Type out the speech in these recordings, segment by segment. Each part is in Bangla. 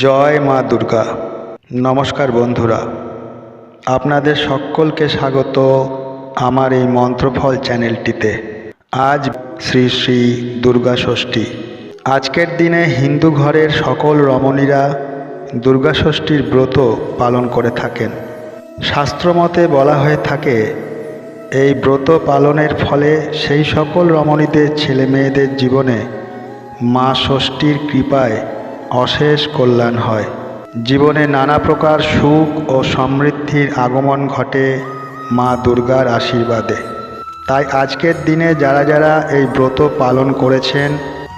জয় মা দুর্গা। নমস্কার বন্ধুরা, আপনাদের সকলকে স্বাগত আমার এই মন্ত্রফল চ্যানেলটিতে। আজ শ্রী শ্রী দুর্গা ষষ্ঠী। আজকের দিনে হিন্দু ঘরের সকল রমণীরা দুর্গা ষষ্ঠীর ব্রত পালন করে থাকেন। শাস্ত্রমতে বলা হয়ে থাকে, এই ব্রত পালনের ফলে সেই সকল রমণীদের ছেলে মেয়েদের জীবনে মা ষষ্ঠীর কৃপায় অশেষ কল্যাণ হয়। জীবনে নানা প্রকার সুখ ও সমৃদ্ধির আগমন ঘটে মা দুর্গার আশীর্বাদে। তাই আজকের দিনে যারা যারা এই ব্রত পালন করেছেন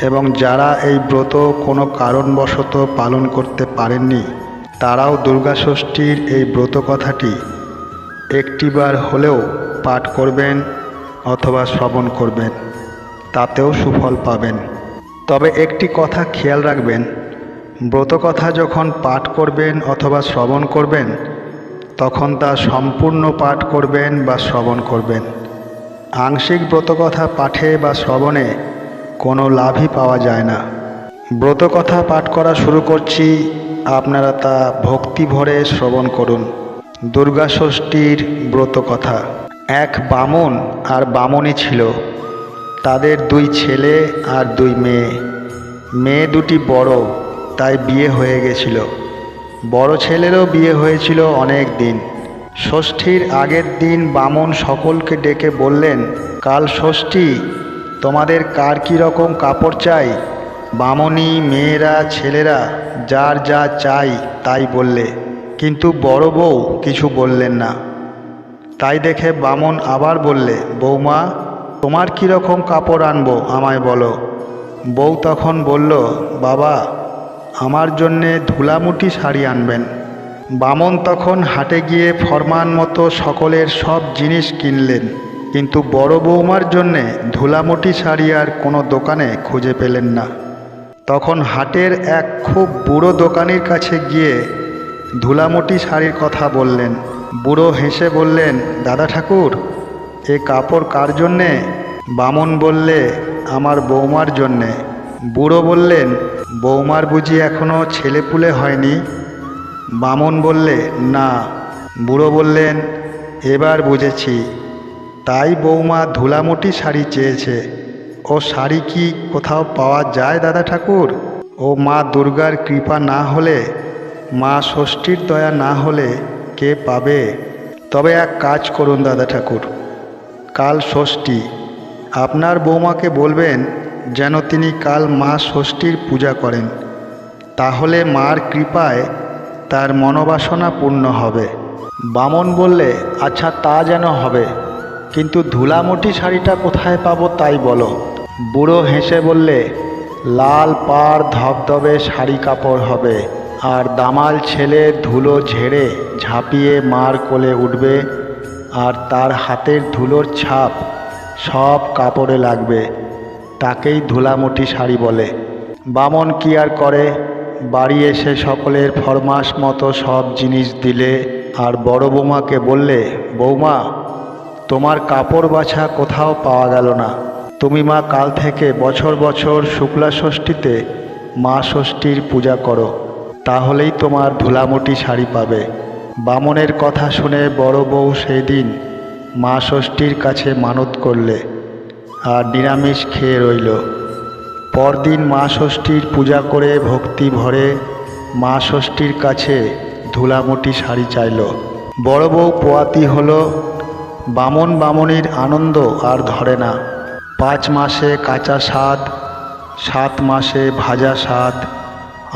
এবং যারা এই ব্রত কোনো কারণবশত পালন করতে পারেননি, তারাও দুর্গা ষষ্ঠীর এই ব্রত কথাটি একটিবার হলেও পাঠ করবেন অথবা শ্রবণ করবেন, তাতেও সুফল পাবেন। তবে একটি কথা খেয়াল রাখবেন ব্রতকথা যখন পাঠ করবেন অথবা শ্রবণ করবেন, তখন তা সম্পূর্ণ পাঠ করবেন বা শ্রবণ করবেন। আংশিক ব্রতকথা পাঠে বা শ্রবণে কোনো লাভই পাওয়া যায় না। ব্রতকথা পাঠ করা শুরু করছি, আপনারা তা ভক্তি ভরে শ্রবণ করুন। দুর্গা ষষ্ঠীর ব্রতকথা। এক বামন আর বামনী ছিল। তাদের দুই ছেলে আর দুই মেয়ে। মেয়ে দুটি বড় তাই বিয়ে হয়ে গেছিল। বড় ছেলেরও বিয়ে হয়েছিল অনেক দিন। ষষ্ঠীর আগের দিন বামন সকলকে ডেকে বললেন, কাল ষষ্ঠী, তোমাদের কার কী রকম কাপড় চাই? বামনি, মেয়েরা, ছেলেরা, যার যা চাই তাই বললে। কিন্তু বড় বউ কিছু বললেন না। তাই দেখে বামন আবার বললে বৌমা তোমার কীরকম কাপড় আনব, আমায় বলো। বউ তখন বলল, বাবা আমার জন্যে ধুলামুটি শাড়ি আনবেন। বামন তখন হাটে গিয়ে ফরমান মতো সকলের সব জিনিস কিনলেন। কিন্তু বড় বৌমার জন্যে ধুলামুটি শাড়ি আর কোনো দোকানে খুঁজে পেলেন না। তখন হাটের এক খুব বুড়ো দোকানির কাছে গিয়ে ধুলামুটি শাড়ির কথা বললেন। বুড়ো হেসে বললেন, দাদা ঠাকুর, এ কাপড় কার জন্যে? বামন বললে, আমার বৌমার জন্যে। বুড়ো বললেন, বৌমার বুঝি এখনও ছেলেপুলে হয়নি? বামন বললে, না। বুড়ো বললেন, এবার বুঝেছি। তাই বৌমা ধুলামুটি শাড়ি চেয়েছে। ও শাড়ি কি কোথাও পাওয়া যায় দাদা ঠাকুর? ও মা দুর্গার কৃপা না হলে, মা ষষ্ঠীর দয়া না হলে কে পাবে? তবে এক কাজ করুন দাদা ঠাকুর। কাল ষষ্ঠী। আপনার বৌমাকে বলবেন যেন তিনি কাল মা ষষ্ঠীর পূজা করেন। তাহলে মার কৃপায় তার মনোবাসনা পূর্ণ হবে। বামন বললে আচ্ছা তা যেন হবে। কিন্তু ধুলামুটি শাড়িটা কোথায় পাবো তাই বলো। বুড়ো হেসে বললে, লাল পাড় ধবধবে শাড়ি কাপড় হবে, আর দামাল ছেলে ধুলো ঝেড়ে ঝাঁপিয়ে মার কোলে উঠবে, আর তার হাতের ধুলোর ছাপ সব কাপড়ে লাগবে। তাকেই ধুলামুটি শাড়ি বলে। বামন কি আর করে? বাড়ি এসে সকলের ফরমাস মতো সব জিনিস দিলে, আর বড় বৌমাকে বললে, বৌমা, তোমার কাপড় বাছা কোথাও পাওয়া গেল না। তুমি মা কাল থেকে বছর বছর শুক্লা ষষ্ঠীতে মা ষষ্ঠীর পূজা করো, তাহলেই তোমার ধুলামুটি শাড়ি পাবে। বামনের কথা শুনে বড় বউ সেই দিন মা ষষ্ঠীর কাছে মানত করলে। আর নিরামিষ খেয়ে রইল। পরদিন মা ষষ্ঠীর পূজা করে ভক্তি ভরে মা ষষ্ঠীর কাছে ধুলামুটি শাড়ি চাইল। বড় বউ পোয়াতি হলো, বামন বামনির আনন্দ আর ধরে না। পাঁচ মাসে কাঁচা স্বাদ, সাত মাসে ভাজা স্বাদ,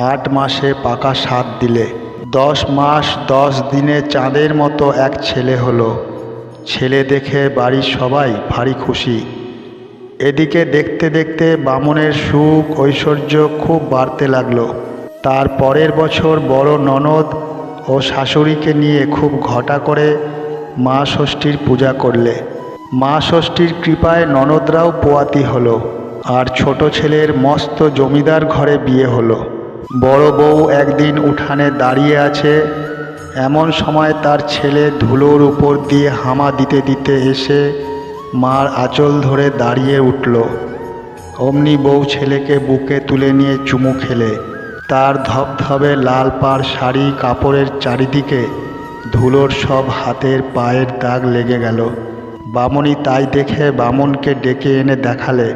আট মাসে পাকা স্বাদ দিলে। দশ মাস দশ দিনে চাঁদের মতো এক ছেলে হলো। ছেলে দেখে বাড়ির সবাই ভারী খুশি। এদিকে দেখতে দেখতে বামনের সুখ ঐশ্বর্য খুব বাড়তে লাগল। তার পরের বছর বড় ননদ ও শাশুড়িকে নিয়ে খুব ঘটা করে মা ষষ্ঠীর পূজা করলে। মা ষষ্ঠীর কৃপায় ননদরাও পোয়াতি হলো আর ছোট ছেলের মস্ত জমিদার ঘরে বিয়ে হলো। বড় বউ একদিন উঠানে দাঁড়িয়ে আছে, এমন সময় তার ছেলে ধুলোর উপর দিয়ে হামা দিতে দিতে এসে মার আঁচল ধরে দাঁড়িয়ে উঠল। অমনি বউ ছেলেকে বুকে তুলে নিয়ে চুমু খেলে। তার ধবধবে লাল পাড় শাড়ি কাপড়ের চারিদিকে ধুলোর সব হাতের পায়ের দাগ লেগে গেল। বামুনি তাই দেখে বামুনকে ডেকে এনে দেখালে।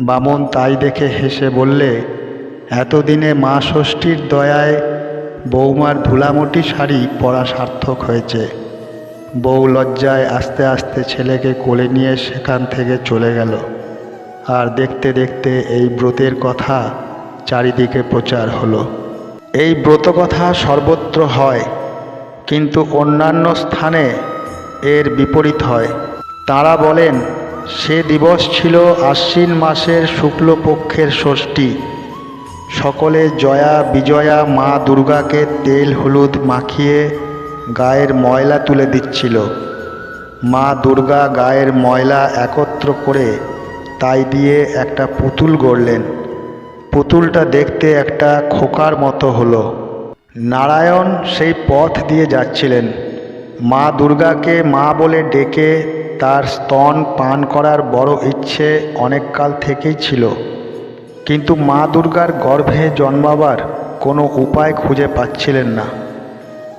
বামন তাই দেখে হেসে বললে, এতদিনে মা ষষ্ঠীর দয়ায় বৌমার ধুলামটি শাড়ি পরা সার্থক হয়েছে। বউ লজ্জায় আস্তে আস্তে ছেলেকে কোলে নিয়ে সেখান থেকে চলে গেল। আর দেখতে দেখতে এই ব্রতের কথা চারিদিকে প্রচার হলো। এই ব্রত কথা সর্বত্র হয়, কিন্তু অন্যান্য স্থানে এর বিপরীত হয়। তারা বলেন, সে দিবস ছিল আশ্বিন মাসের শুক্লপক্ষের ষষ্ঠী। সকলে জয়া বিজয়া মা দুর্গাকে তেল হলুদ মাখিয়ে গায়ের ময়লা তুলে দিচ্ছিল। মা দুর্গা গায়ের ময়লা একত্র করে তাই দিয়ে একটা পুতুল গড়লেন। পুতুলটা দেখতে একটা খোকার মতো হলো। নারায়ণ সেই পথ দিয়ে যাচ্ছিলেন। মা দুর্গাকে মা বলে ডেকে তার স্তন পান করার বড় ইচ্ছে অনেককাল থেকেই ছিল। কিন্তু মা দুর্গার গর্ভে জন্মাবার কোনো উপায় খুঁজে পাচ্ছিলেন না।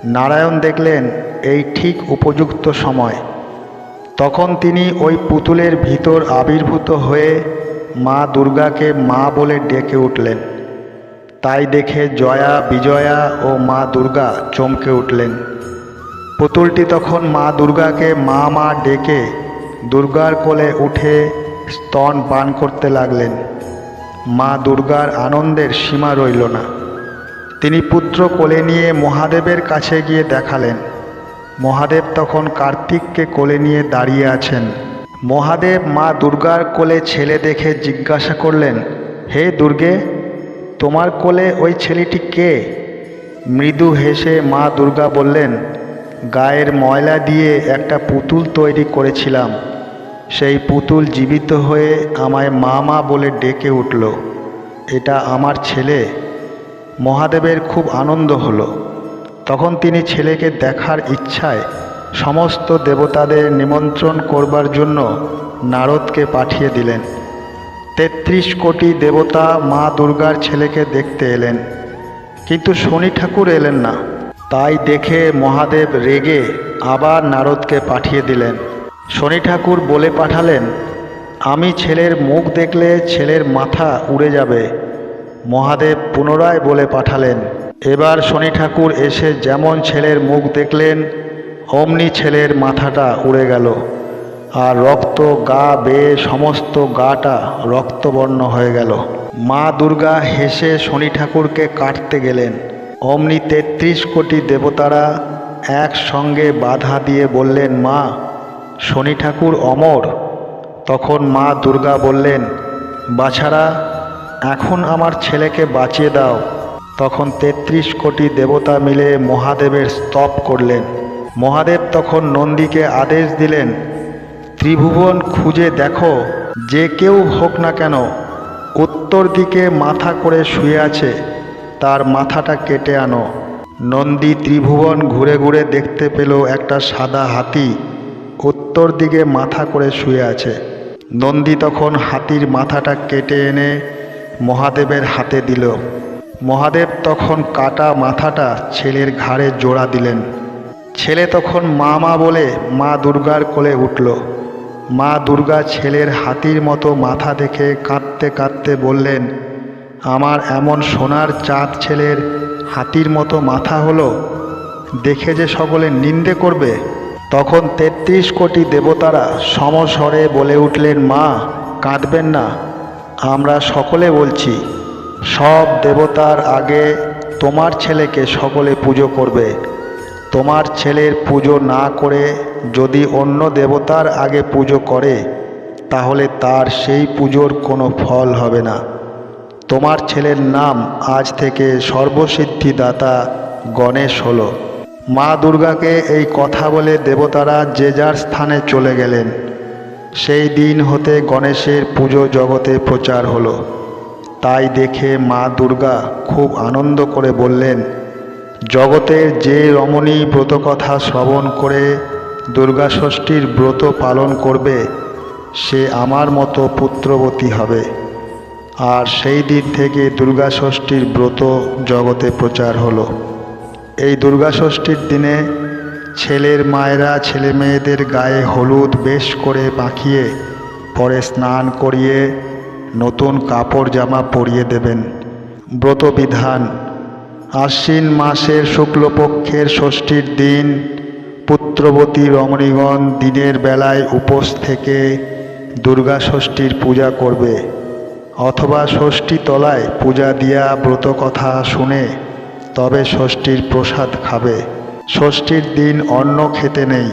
নারায়ণ দেখলেন এই ঠিক উপযুক্ত সময়। তখন তিনি ওই পুতুলের ভিতর আবির্ভূত হয়ে মা দুর্গাকে মা বলে ডেকে উঠলেন। তাই দেখে জয়া, বিজয়া ও মা দুর্গা চমকে উঠলেন। পুতুলটি তখন মা দুর্গাকে মা মা ডেকে দুর্গার কোলে উঠে স্তন পান করতে লাগলেন। মা দুর্গার আনন্দের সীমা রইল না। তিনি পুত্র কোলে নিয়ে মহাদেবের কাছে গিয়ে দেখালেন। মহাদেব তখন কার্তিককে কোলে নিয়ে দাঁড়িয়ে আছেন। মহাদেব মা দুর্গার কোলে ছেলে দেখে জিজ্ঞাসা করলেন, হে দুর্গে, তোমার কোলে ওই ছেলেটি কে? মৃদু হেসে মা দুর্গা বললেন, গায়ের ময়লা দিয়ে একটা পুতুল তৈরি করেছিলাম। সেই পুতুল জীবিত হয়ে আমায় মা মা বলে ডেকে উঠল। এটা আমার ছেলে। মহাদেবের খুব আনন্দ হলো। তখন তিনি ছেলেকে দেখার ইচ্ছায় সমস্ত দেবতাদের নিমন্ত্রণ করবার জন্য নারদকে পাঠিয়ে দিলেন। তেত্রিশ কোটি দেবতা মা দুর্গার ছেলেকে দেখতে এলেন। কিন্তু শনি ঠাকুর এলেন না। তাই দেখে মহাদেব রেগে আবার নারদকে পাঠিয়ে দিলেন। শনি ঠাকুর বলে পাঠালেন, আমি ছেলের মুখ দেখলে ছেলের মাথা উড়ে যাবে। মহাদেব পুনরায় বলে পাঠালেন, এবার শনি ঠাকুর এসে যেমন ছেলের মুখ দেখলেন, অমনি ছেলের মাথাটা উড়ে গেল। আর রক্ত গা বেয়ে সমস্ত গাটা রক্তবর্ণ হয়ে গেল। মা দুর্গা হেসে শনি ঠাকুরকে কাটতে গেলেন। অমনি তেত্রিশ কোটি দেবতারা একসঙ্গে বাধা দিয়ে বললেন, মা, শনি ঠাকুর অমর। তখন মা দুর্গা বললেন, বাছারা এখন আমার ছেলেকে বাঁচিয়ে দাও। তখন তেত্রিশ কোটি দেবতা মিলে মহাদেবের স্তব করলেন। মহাদেব তখন নন্দীকে আদেশ দিলেন, ত্রিভুবন খুঁজে দেখো, যে কেউ হোক না কেন, উত্তর দিকে মাথা করে শুয়ে আছে, তার মাথাটা কেটে আনো। নন্দী ত্রিভুবন ঘুরে ঘুরে দেখতে পেল একটা সাদা হাতি উত্তর দিকে মাথা করে শুয়ে আছে। নন্দী তখন হাতির মাথাটা কেটে এনে মহাদেবের হাতে দিল। মহাদেব তখন কাটা মাথাটা ছেলের ঘাড়ে জোড়া দিলেন। ছেলে তখন মা মা বলে মা দুর্গার কোলে উঠল। মা দুর্গা ছেলের হাতির মতো মাথা দেখে কাঁদতে কাঁদতে বললেন, আমার এমন সোনার চাঁদ ছেলের হাতির মতো মাথা হলো, দেখে যে সকলে নিন্দে করবে। তখন তেত্রিশ কোটি দেবতারা সমস্বরে বলে উঠলেন, মা, কাঁদবেন না। আমরা সকলে বলছি, সব দেবতার আগে তোমার ছেলেকে সকলে পুজো করবে। তোমার ছেলের পুজো না করে যদি অন্য দেবতার আগে পুজো করে, তাহলে তার সেই পুজোর কোনো ফল হবে না। তোমার ছেলের নাম আজ থেকে সর্বসিদ্ধিদাতা গণেশ হলো। মা দুর্গাকে এই কথা বলে দেবতারা যে যার স্থানে চলে গেলেন। সেই দিন হতে গণেশের পুজো জগতে প্রচার হলো। তাই দেখে মা দুর্গা খুব আনন্দ করে বললেন, জগতের যে রমণী ব্রতকথা শ্রবণ করে দুর্গা ষষ্ঠীর ব্রত পালন করবে, সে আমার মতো পুত্রবতী হবে। আর সেই দিন থেকে দুর্গা ষষ্ঠীর ব্রত জগতে প্রচার হলো। এই দুর্গাষষ্ঠীর দিনে ছেলের মায়েরা ছেলে মেয়েদের গায়ে হলুদ বেশ করে মাখিয়ে পরে স্নান করিয়ে নতুন কাপড় জামা পরিয়ে দেবেন। ব্রত বিধান আশ্বিন মাসের শুক্লপক্ষের ষষ্ঠীর দিন পুত্রবতী রমণীগণ দিনের বেলায় উপোস থেকে দুর্গা ষষ্ঠীর পূজা করবে অথবা ষষ্ঠী তলায় পূজা দিয়া ব্রত কথা শুনে তবে ষষ্ঠীর প্রসাদ খাবে। ষষ্ঠীর দিন অন্ন খেতে নেই।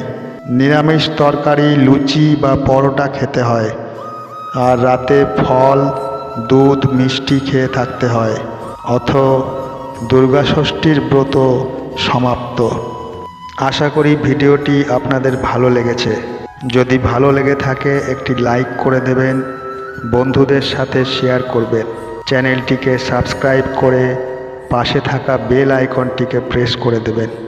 নিরামিষ তরকারি, লুচি বা পরোটা খেতে হয়। আর রাতে ফল, দুধ, মিষ্টি খেয়ে থাকতে হয়। অথ দুর্গাষষ্ঠীর ব্রত সমাপ্ত। আশা করি ভিডিওটি আপনাদের ভালো লেগেছে। যদি ভালো লেগে থাকে, একটি লাইক করে দেবেন। বন্ধুদের সাথে শেয়ার করবেন। চ্যানেলটিকে সাবস্ক্রাইব করে পাশে থাকা বেল আইকনটিকে প্রেস করে দেবেন।